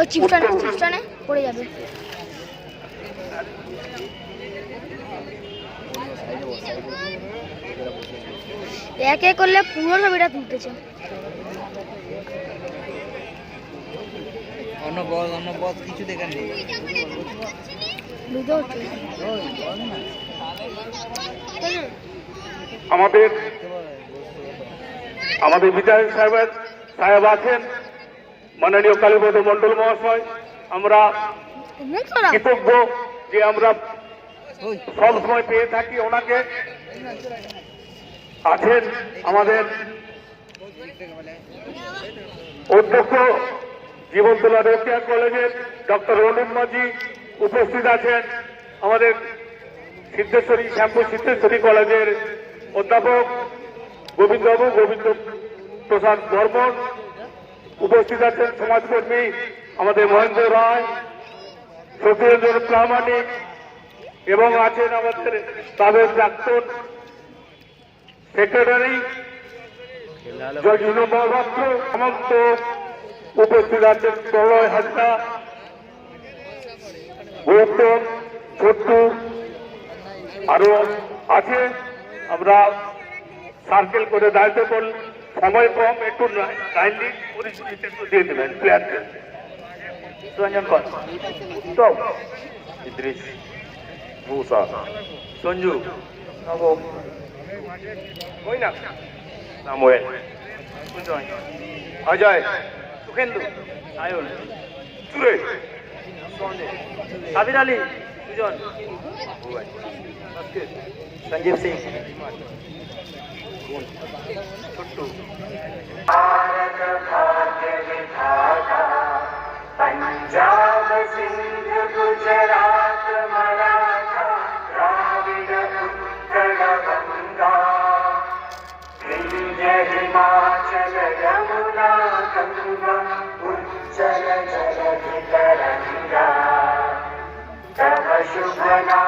ওই চিপসটা নে চিপসটা নে পড়ে যাবে। এক এক করলে পুরো ছবিটা তুলতেছে। অন্য বস অন্য বস কিছু দেখার নেই। আমাদের আমাদের বিধায়ক সাহেবের সাহেব আছেন? মাননীয় কালীপদ মন্ডল মহাশয় আমরা কৃতজ্ঞ যে আমরা সব সময় পেয়ে থাকি ওনাকে। আছেন আমাদের অধ্যক্ষ জীবনতলা রেফিয়া কলেজের ডক্টর রনিম মাঝি উপস্থিত আছেন আমাদের সিদ্ধেশ্বরী শ্যামপুর সিদ্ধেশ্বরী কলেজের অধ্যাপক গোবিন্দবাবু গোবিন্দ প্রসাদ বর্মন উপস্থিত আছেন সমাজকর্মী আমাদের মহেন্দ্র রায় সত্যেন্দ্র প্রামাণিক, এবং আছেন আমাদের তাদের প্রাক্তন সেক্রেটারি জয়জীবন মহাপাত্র সমস্ত উপস্থিত আছেন প্রলয় হাজরা গৌতম ছোট্টু আরও আছে আমরা সার্কেল করে দায়িত্ব করল সময় কম একটু কাইন্ডলি পরিস্থিতি একটু দিয়ে দেবেন প্লেয়ারদের সুরঞ্জন কর। তো ইদ্রিস মুসা সঞ্জু নবম Samuel. Ajay. Sukhendu. Sayan Suresh. Sabir Ali. John. All right. That's good. Sanjeev Singh. Good. Good. Punjab Singh. should run out.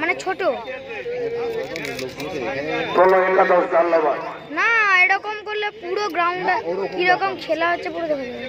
মানে ছোট। না এরকম করলে পুরো গ্রাউন্ডে কীরকম খেলা হচ্ছে পুরো দেখা যাবে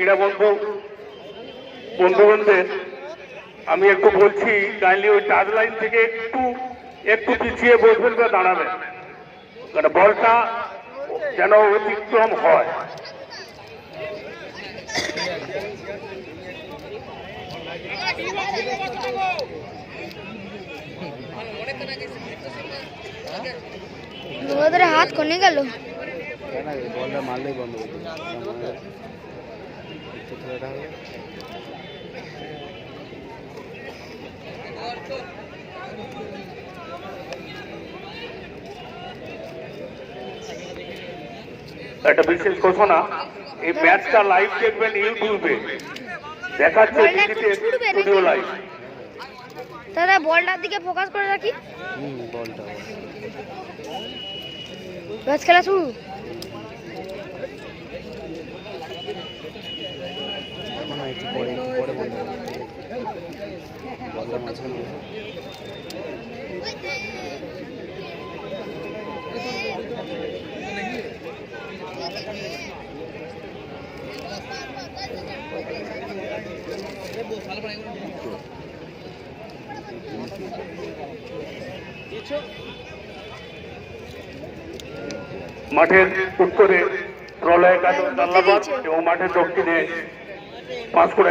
ক্রীড়া বন্ধু বন্ধুগণদের আমি একটু বলছি কাইন্ডলি ওই টাচ লাইন থেকে একটু একটু পিছিয়ে বসবেন বা দাঁড়াবেন। মানে বলটা যেন অতিক্রম হয়। হাত কোনে গেল? বলটা মারলেই বন্ধ করে একটা বিশেষ ঘোষণা এই ম্যাচটা লাইভ দেখবেন ইউটিউবে। দেখাচ্ছে? স্টুডিও লাইভ দাদা বলটার দিকে ফোকাস করে রাখি। বলটা। ম্যাচ খেলা শুরু? মাঠের উত্তরে প্রলয় কাজ জানলাবাদ হ্যাঁ, এবং মাঠের দক্ষিণে পাঁচকুড়া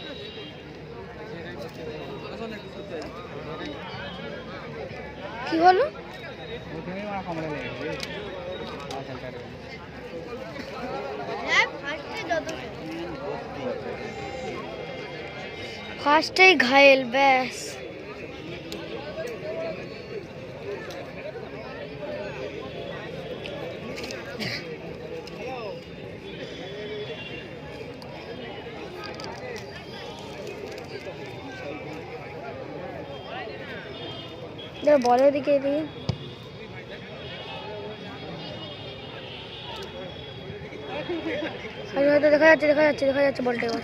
কি হলো? ফার্স্টেই ঘায়েল ব্যাস। দেখো বলের দিকে এদিকে। দেখা যাচ্ছে দেখা যাচ্ছে দেখা যাচ্ছে বলটা এবার।